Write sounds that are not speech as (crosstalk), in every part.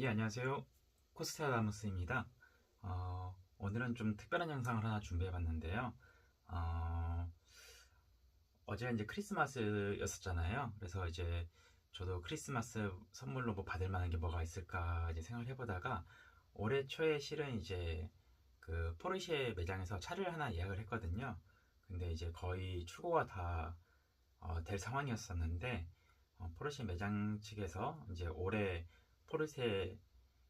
예, 안녕하세요. 코스타다무스입니다. 어, 오늘은 좀 특별한 영상을 하나 준비해 봤는데요. 어, 어제 이제 크리스마스였었잖아요. 그래서 이제 저도 크리스마스 선물로 뭐 받을 만한 게 뭐가 있을까 이제 생각을 해보다가 올해 초에 실은 이제 그 포르쉐 매장에서 차를 하나 예약을 했거든요. 근데 이제 거의 출고가 다 어, 될 상황이었었는데 어, 포르쉐 매장 측에서 이제 올해 포르쉐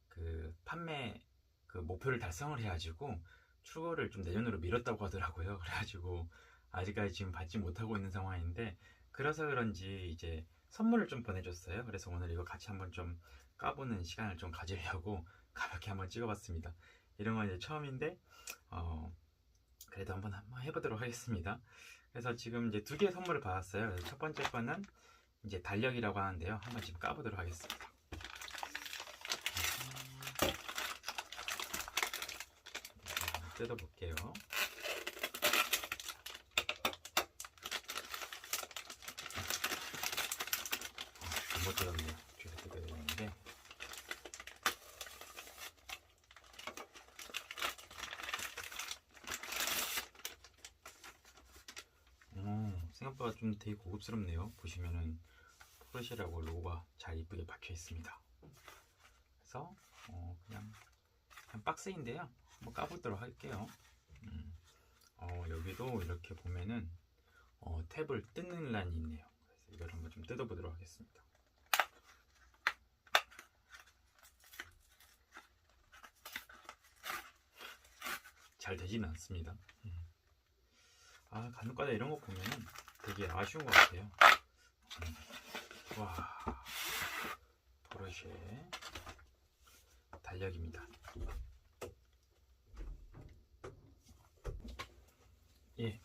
그 판매 그 목표를 달성을 해가지고 출고를 좀 내년으로 미뤘다고 하더라고요. (laughs) 그래가지고 아직까지 지금 받지 못하고 있는 상황인데 그래서 그런지 이제 선물을 좀 보내줬어요. 그래서 오늘 이거 같이 한번 좀 까보는 시간을 좀 가지려고 (laughs) 가볍게 한번 찍어봤습니다. 이런 건 이제 처음인데 어 그래도 한번 한번 해보도록 하겠습니다. 그래서 지금 이제 두 개의 선물을 받았어요. 첫 번째 거는 이제 달력이라고 하는데요. 한번 지금 까보도록 하겠습니다. 뜯어볼게요. 잘못 뜯었네요. 뒤에서 뜯어야 되는데. 오, 생각보다 좀 되게 고급스럽네요. 보시면은 포르쉐라고 로고가 잘 이쁘게 박혀 있습니다. 그래서 어, 그냥 그냥 박스인데요. 한번 까보도록 할게요. 음, 어, 여기도 이렇게 보면은 어, 탭을 뜯는 란이 있네요. 그래서 이걸 한번 좀 뜯어보도록 하겠습니다. 잘 되지는 않습니다. 음. 아 간혹가다 이런 거 보면은 되게 아쉬운 것 같아요. 음. 와 포르쉐 달력입니다. 예,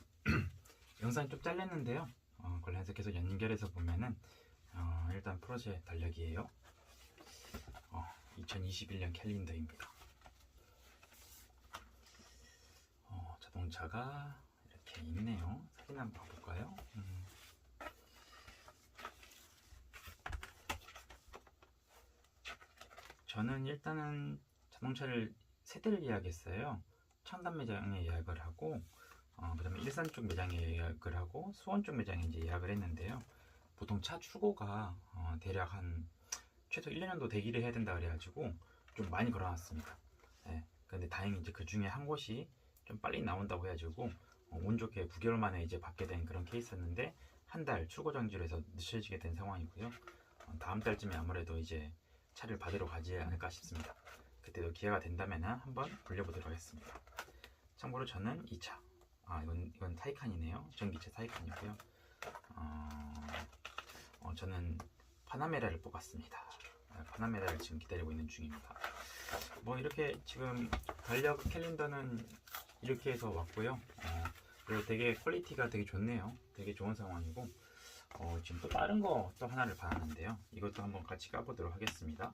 영상 좀 잘렸는데요. 어, 그걸 해석해서 연결해서 보면은 어, 일단 포르쉐 달력이에요. 어, 2021년 캘린더입니다. 어, 자동차가 이렇게 있네요. 사진 한번 봐볼까요? 음. 저는 일단은 자동차를 세 대를 예약했어요. 청담 매장에 예약을 하고 어, 그다음에 일산 쪽 매장에 예약을 하고 수원 쪽 매장에 이제 예약을 했는데요. 보통 차 출고가 어, 대략 한 최소 1년 정도 대기를 해야 된다 그래가지고 좀 많이 걸어놨습니다. 예, 근데 다행히 이제 그 중에 한 곳이 좀 빨리 나온다고 해가지고 어, 운 좋게 9개월 만에 이제 받게 된 그런 케이스였는데 한 달 출고 정지로 해서 늦춰지게 된 상황이고요. 어, 다음 달쯤에 아무래도 이제 차를 받으러 가지 않을까 싶습니다. 그때도 기회가 된다면 한번 돌려보도록 하겠습니다. 참고로 저는 이 차, 아 이건 이건 타이칸이네요. 전기차 타이칸이고요. 어, 어, 저는 파나메라를 뽑았습니다. 아, 파나메라를 지금 기다리고 있는 중입니다. 뭐 이렇게 지금 달력 캘린더는 이렇게 해서 왔고요. 어, 그리고 되게 퀄리티가 되게 좋네요. 되게 좋은 상황이고 어, 지금 또 다른 거 또 하나를 받았는데요. 이것도 한번 같이 까보도록 하겠습니다.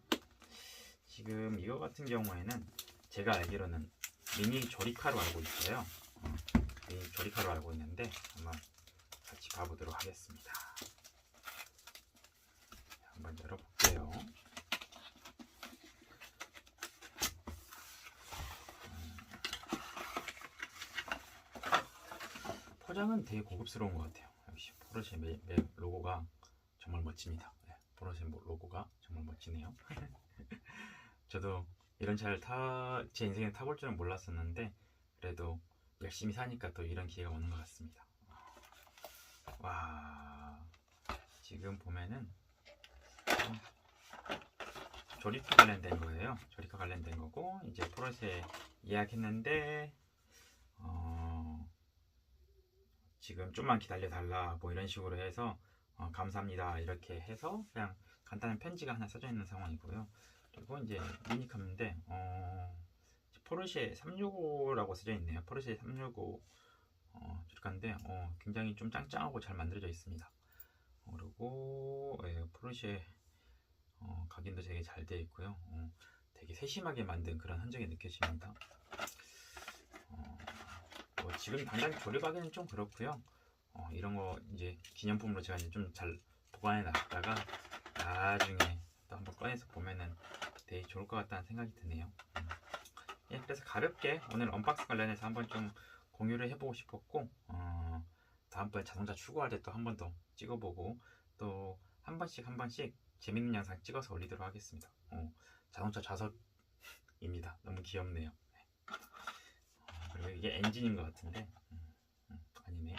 지금 이거 같은 경우에는 제가 알기로는 미니 조리카로 알고 있어요. 어, 미니 조리카로 알고 있는데 한번 같이 봐보도록 하겠습니다. 한번 열어볼게요. 포장은 되게 고급스러운 것 같아요. 역시 포르쉐 매, 매 로고가 정말 멋집니다. 네, 포르쉐 뭐 로고가 정말 멋지네요. (laughs) 저도 이런 차를 타, 제 인생에 타볼 줄은 몰랐었는데, 그래도 열심히 사니까 또 이런 기회가 오는 것 같습니다. 와, 지금 보면은, 어, 조리카 관련된 거예요. 조리카 관련된 거고, 이제 포르쉐 예약했는데, 어, 지금 좀만 기다려 달라 뭐 이런 식으로 해서 어, 감사합니다 이렇게 해서 그냥 간단한 편지가 하나 써져 있는 상황이고요 그리고 이제 미니카인데 어, 포르쉐 365라고 써져 있네요 포르쉐 365 어, 조리카인데 어, 굉장히 좀 짱짱하고 잘 만들어져 있습니다 어, 그리고 예, 포르쉐 어, 각인도 되게 잘 되어 있고요 어, 되게 세심하게 만든 그런 흔적이 느껴집니다 어, 뭐 지금 당장 조립하기는 좀 그렇고요. 어, 이런 거 이제 기념품으로 제가 이제 좀 잘 보관해 놨다가 나중에 또 한번 꺼내서 보면은 되게 좋을 것 같다는 생각이 드네요. 음. 예, 그래서 가볍게 오늘 언박싱 관련해서 한번 좀 공유를 해보고 싶었고 어, 다음번에 자동차 출고할 때 또 한 번 더 찍어보고 또 한 번씩 한 번씩 재밌는 영상 찍어서 올리도록 하겠습니다. 어, 자동차 좌석입니다. 너무 귀엽네요. 네. 어, 그리고 이게 엔진인 것 같은데 음, 음, 아니네.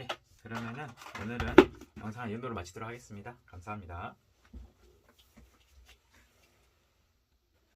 예, 그러면은 오늘은 영상을 이 정도로 마치도록 하겠습니다. 감사합니다.